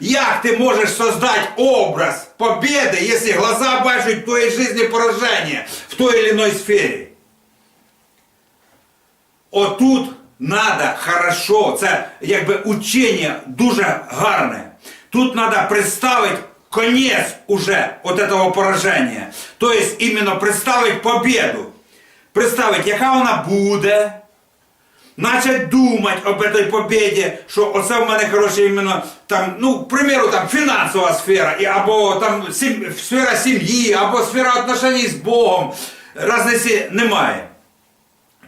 Як ти можеш создати образ победы, если глаза бачать в твоей жизни поражение в той или иной сфері? Отут надо хорошо, це якби учення дуже гарне. Тут треба представити конець уже от этого пораження. Тобто іменно представити победу. Представити, яка вона буде. Начать думати об этой победі, що оце в мене коротше іменно там, ну, к примеру, там фінансова сфера, і, або там сім, сфера сім'ї, або сфера отношений з Богом. Разниці немає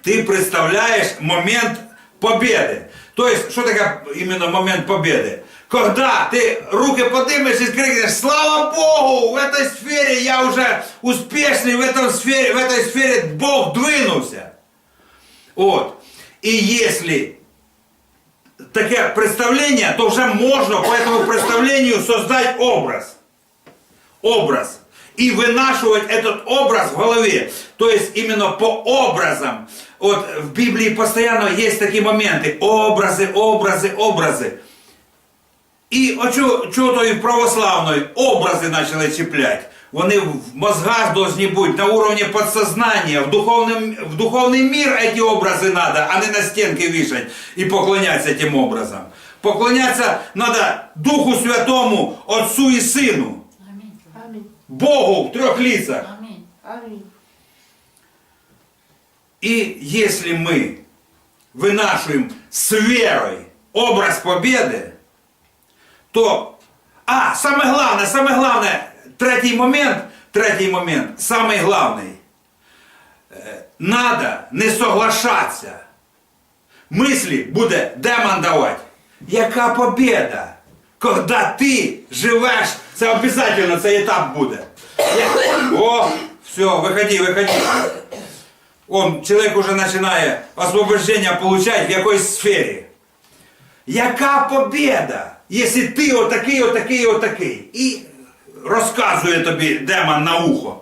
ты представляешь момент победы. То есть, что такое именно момент победы? Когда ты руки поднимешь и крикнешь, слава Богу, в этой сфере я уже успешный, в, этом сфере, в этой сфере Бог двинулся. Вот. И если такое представление, то уже можно по этому представлению создать образ. Образ. И вынашивать этот образ в голове. То есть именно по образам. Вот в Библии постоянно есть такие моменты. Образы, образы, образы. І очо, чого то і в православної образи почали чіплять. Вони в мозгах должны бути на уровне подсознания, в, духовном, в духовный мир эти образы надо, а не на стенки вішать і поклонятися тим образом. Поклонятися надо Духу Святому, Отцу і Сину, Амінь. Амінь. Богу в трех лицах. Амінь. Амінь. И если мы вынашиваем с верой образ победы, то, а, самое главное, самое главное, третий момент, третий момент, самый главный, Е, надо не соглашатися. Мислі буде демондувати. Яка победа? Когда ти живеш, це обов'язково цей етап буде. О, все, виходи, виходи. Он, человек уже начинає освобождення получать в якоїсь сфері. Яка победа, якщо ти отакий, отакий, отакий. І розказує тобі демон на ухо.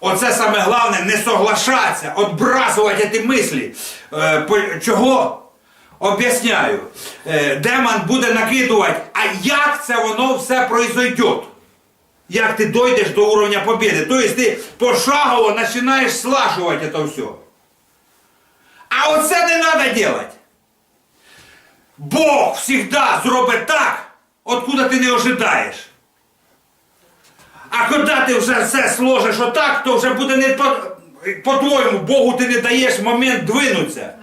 Оце саме головне не соглашатися, отбрасувати ці мислі. Е, чого? Об'ясняю. Е, демон буде накидувати, а як це воно все произойде? Як ти дойдеш до уровня победы. Тобто ти пошагово починаєш слажувати це все. А оце не треба делать. Бог завжди зробить так, откуда ти не ожидаєш. А коли ти вже все сложиш отак, то вже буде не по- по-твоєму, Богу ти не даєш момент двинутися.